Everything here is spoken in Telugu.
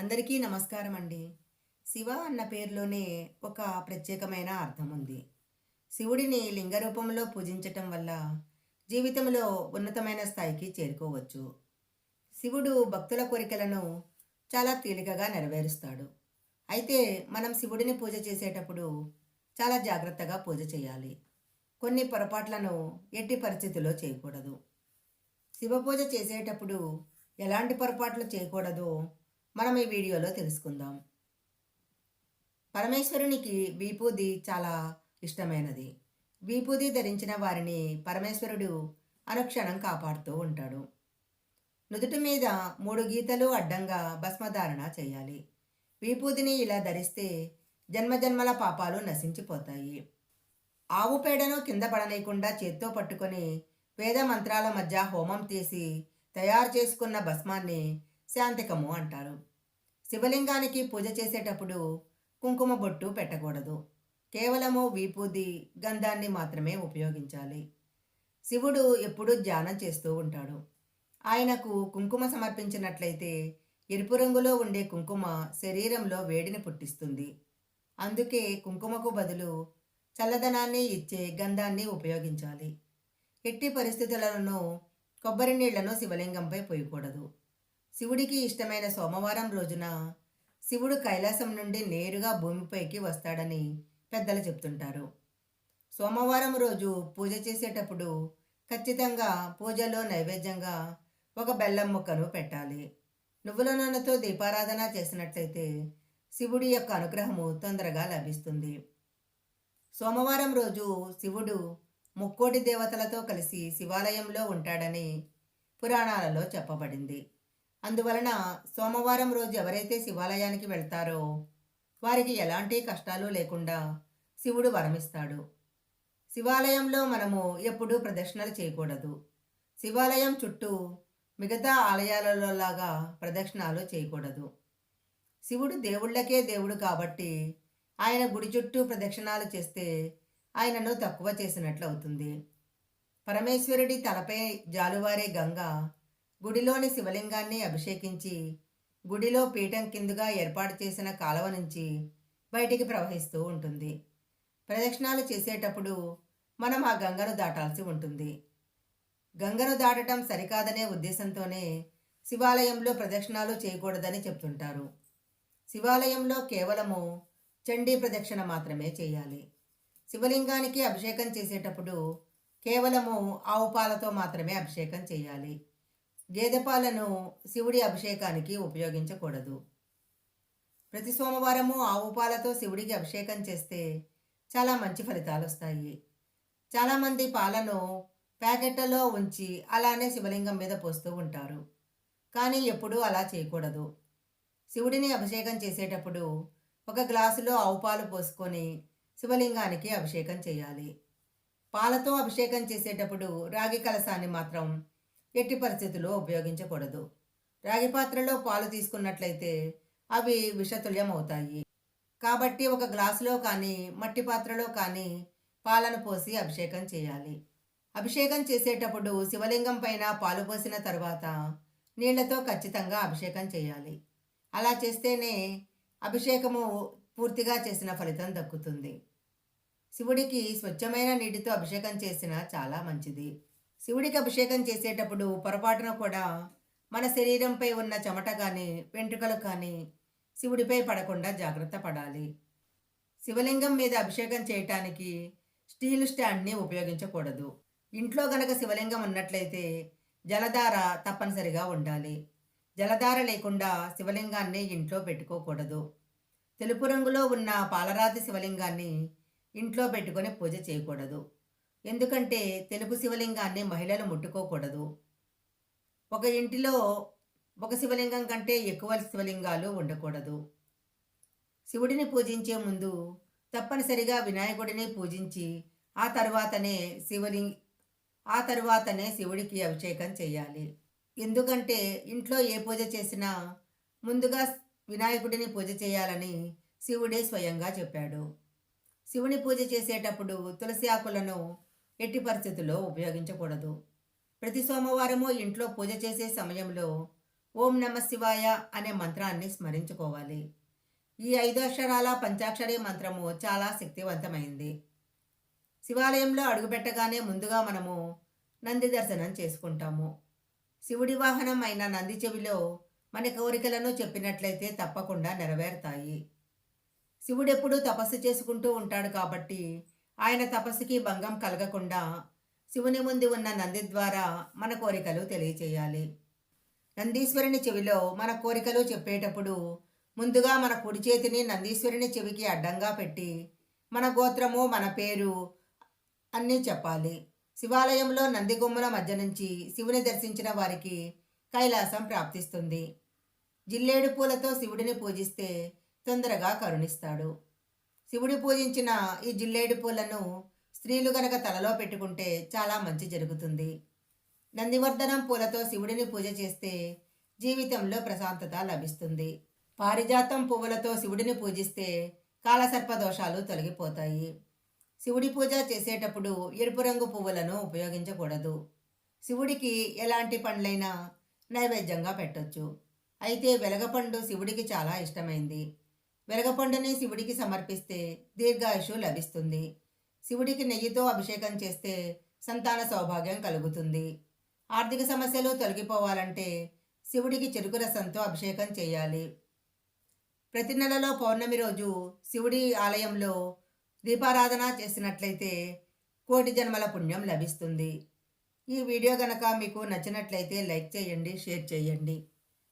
అందరికీ నమస్కారం అండి శివ అన్న పేరులోనే ఒక ప్రత్యేకమైన అర్థం ఉంది. శివుడిని లింగ రూపంలో పూజించటం వల్ల జీవితంలో ఉన్నతమైన స్థాయికి చేరుకోవచ్చు. శివుడు భక్తుల కోరికలను చాలా తేలికగా నెరవేరుస్తాడు. అయితే మనం శివుడిని పూజ చేసేటప్పుడు చాలా జాగ్రత్తగా పూజ చేయాలి. కొన్ని పొరపాట్లను ఎట్టి పరిస్థితుల్లో చేయకూడదు. శివ పూజ చేసేటప్పుడు ఎలాంటి పొరపాట్లు చేయకూడదో? మనం ఈ వీడియోలో తెలుసుకుందాం. పరమేశ్వరునికి వీపూది చాలా ఇష్టమైనది. వీపూది ధరించిన వారిని పరమేశ్వరుడు అనుక్షణం కాపాడుతూ ఉంటాడు. నుదుటి మీద మూడు గీతలు అడ్డంగా భస్మధారణ చేయాలి. వీపూదిని ఇలా ధరిస్తే జన్మజన్మల పాపాలు నశించిపోతాయి. ఆవు పేడను కింద పడనీయకుండా చేత్తో పట్టుకొని వేద మంత్రాల మధ్య హోమం తీసి తయారు చేసుకున్న భస్మాన్ని శాంతికము అంటారు. శివలింగానికి పూజ చేసేటప్పుడు కుంకుమ బొట్టు పెట్టకూడదు. కేవలము వీపూది గంధాన్ని మాత్రమే ఉపయోగించాలి. శివుడు ఎప్పుడూ ధ్యానం చేస్తూ ఉంటాడు. ఆయనకు కుంకుమ సమర్పించినట్లయితే ఎరుపు రంగులో ఉండే కుంకుమ శరీరంలో వేడిని పుట్టిస్తుంది. అందుకే కుంకుమకు బదులు చల్లదనాన్ని ఇచ్చే గంధాన్ని ఉపయోగించాలి. ఎట్టి పరిస్థితులను కొబ్బరి నీళ్ళను శివలింగంపై పోయకూడదు. శివుడికి ఇష్టమైన సోమవారం రోజున శివుడు కైలాసం నుండి నేరుగా భూమిపైకి వస్తాడని పెద్దలు చెప్తుంటారు. సోమవారం రోజు పూజ చేసేటప్పుడు ఖచ్చితంగా పూజలో నైవేద్యంగా ఒక బెల్లం ముక్కను పెట్టాలి. నువ్వుల నూనెతో దీపారాధన చేసినట్లయితే శివుడి యొక్క అనుగ్రహము తొందరగా లభిస్తుంది. సోమవారం రోజు శివుడు ముక్కోటి దేవతలతో కలిసి శివాలయంలో ఉంటాడని పురాణాలలో చెప్పబడింది. అందువలన సోమవారం రోజు ఎవరైతే శివాలయానికి వెళ్తారో వారికి ఎలాంటి కష్టాలు లేకుండా శివుడు వరమిస్తాడు. శివాలయంలో మనము ఎప్పుడూ ప్రదక్షిణలు చేయకూడదు. శివాలయం చుట్టూ మిగతా ఆలయాలలోలాగా ప్రదక్షిణాలు చేయకూడదు. శివుడు దేవుళ్ళకే దేవుడు కాబట్టి ఆయన గుడి చుట్టూ ప్రదక్షిణాలు చేస్తే ఆయనను తక్కువ చేసినట్లు అవుతుంది. పరమేశ్వరుడి తలపై జాలువారే గంగ గుడిలోని శివలింగాన్ని అభిషేకించి గుడిలో పీఠం కిందుగా ఏర్పాటు చేసిన కాలువ నుంచి బయటికి ప్రవహిస్తూ ఉంటుంది. ప్రదక్షిణాలు చేసేటప్పుడు మనం ఆ గంగను దాటాల్సి ఉంటుంది. గంగను దాటడం సరికాదనే ఉద్దేశంతోనే శివాలయంలో ప్రదక్షిణాలు చేయకూడదని చెప్తుంటారు. శివాలయంలో కేవలము చండీ ప్రదక్షిణ మాత్రమే చేయాలి. శివలింగానికి అభిషేకం చేసేటప్పుడు కేవలము ఆవు పాలతో మాత్రమే అభిషేకం చేయాలి. గేదె పాలను శివుడి అభిషేకానికి ఉపయోగించకూడదు. ప్రతి సోమవారము ఆవు పాలతో శివుడికి అభిషేకం చేస్తే చాలా మంచి ఫలితాలు వస్తాయి చాలామంది పాలను ప్యాకెట్లలో ఉంచి అలానే శివలింగం మీద పోస్తూ ఉంటారు. కానీ ఎప్పుడూ అలా చేయకూడదు. శివుడిని అభిషేకం చేసేటప్పుడు ఒక గ్లాసులో ఆవు పాలు పోసుకొని శివలింగానికి అభిషేకం చేయాలి. పాలతో అభిషేకం చేసేటప్పుడు రాగి కలసాన్ని మాత్రం ఎట్టి పరిస్థితుల్లో ఉపయోగించకూడదు. రాగి పాత్రలో పాలు తీసుకున్నట్లయితే అవి విషతుల్యం అవుతాయి కాబట్టి ఒక గ్లాసులో కానీ మట్టి పాత్రలో కానీ పాలను పోసి అభిషేకం చేయాలి. అభిషేకం చేసేటప్పుడు శివలింగం పైన పాలు పోసిన తర్వాత నీళ్ళతో ఖచ్చితంగా అభిషేకం చేయాలి. అలా చేస్తేనే అభిషేకము పూర్తిగా చేసిన ఫలితం దక్కుతుంది. శివుడికి స్వచ్ఛమైన నీటితో అభిషేకం చేసిన చాలా మంచిది. శివుడికి అభిషేకం చేసేటప్పుడు పొరపాటున కూడా మన శరీరంపై ఉన్న చెమట కానీ వెంట్రుకలు కానీ శివుడిపై పడకుండా జాగ్రత్త పడాలి. శివలింగం మీద అభిషేకం చేయటానికి స్టీల్ స్టాండ్ని ఉపయోగించకూడదు. ఇంట్లో గనక శివలింగం ఉన్నట్లయితే జలధార తప్పనిసరిగా ఉండాలి. జలధార లేకుండా శివలింగాన్ని ఇంట్లో పెట్టుకోకూడదు. తెలుపు రంగులో ఉన్న పాలరాతి శివలింగాన్ని ఇంట్లో పెట్టుకొని పూజ చేయకూడదు. ఎందుకంటే తెలుపు శివలింగాన్ని మహిళలు ముట్టుకోకూడదు. ఒక ఇంటిలో ఒక శివలింగం కంటే ఎక్కువ శివలింగాలు ఉండకూడదు. శివుడిని పూజించే ముందు తప్పనిసరిగా వినాయకుడిని పూజించి ఆ తర్వాతనే శివలింగ ఆ తర్వాతనే శివుడికి అభిషేకం చేయాలి. ఎందుకంటే ఇంట్లో ఏ పూజ చేసినా ముందుగా వినాయకుడిని పూజ చేయాలని శివుడే స్వయంగా చెప్పాడు. శివుని పూజ చేసేటప్పుడు తులసి ఆకులను ఎట్టి పరిస్థితుల్లో ఉపయోగించకూడదు. ప్రతి సోమవారము ఇంట్లో పూజ చేసే సమయంలో ఓం నమ శివాయ అనే మంత్రాన్ని స్మరించుకోవాలి. ఈ ఐదు అక్షరాల పంచాక్షరి మంత్రము చాలా శక్తివంతమైంది. శివాలయంలో అడుగుపెట్టగానే ముందుగా మనము నంది దర్శనం చేసుకుంటాము. శివుడి వాహనం అయిన నంది చెవిలో మన కోరికలను చెప్పినట్లయితే తప్పకుండా నెరవేరుతాయి. శివుడెప్పుడు తపస్సు చేసుకుంటూ ఉంటాడు కాబట్టి ఆయన తపస్సుకి భంగం కలగకుండా శివుని ముందు ఉన్న నంది ద్వారా మన కోరికలు తెలియచేయాలి. నందీశ్వరుని చెవిలో మన కోరికలు చెప్పేటప్పుడు ముందుగా మన కుడి చేతిని నందీశ్వరుని చెవికి అడ్డంగా పెట్టి మన గోత్రము మన పేరు అన్నీ చెప్పాలి. శివాలయంలో నందిగొమ్మల మధ్య నుంచి శివుని దర్శించిన వారికి కైలాసం ప్రాప్తిస్తుంది. జిల్లేడు పూలతో శివుడిని పూజిస్తే తొందరగా కరుణిస్తాడు. శివుడి పూజించిన ఈ జిల్లేడు పూలను స్త్రీలు గనక తలలో పెట్టుకుంటే చాలా మంచి జరుగుతుంది. నందివర్ధనం పూలతో శివుడిని పూజ చేస్తే జీవితంలో ప్రశాంతత లభిస్తుంది. పారిజాతం పువ్వులతో శివుడిని పూజిస్తే కాలసర్ప దోషాలు తొలగిపోతాయి. శివుడి పూజ చేసేటప్పుడు ఎరుపు రంగు పువ్వులను ఉపయోగించకూడదు. శివుడికి ఎలాంటి పండ్లైనా నైవేద్యంగా పెట్టొచ్చు. అయితే వెలగపండు శివుడికి చాలా ఇష్టమైంది. వెలగపండుని శివుడికి సమర్పిస్తే దీర్ఘాయుషు లభిస్తుంది. శివుడికి నెయ్యితో అభిషేకం చేస్తే సంతాన సౌభాగ్యం కలుగుతుంది. ఆర్థిక సమస్యలు తొలగిపోవాలంటే శివుడికి చెరుకు రసంతో అభిషేకం చేయాలి. ప్రతి నెలలో పౌర్ణమి రోజు శివుడి ఆలయంలో దీపారాధన చేసినట్లయితే కోటి జన్మల పుణ్యం లభిస్తుంది. ఈ వీడియో గనక మీకు నచ్చినట్లయితే లైక్ చేయండి షేర్ చేయండి.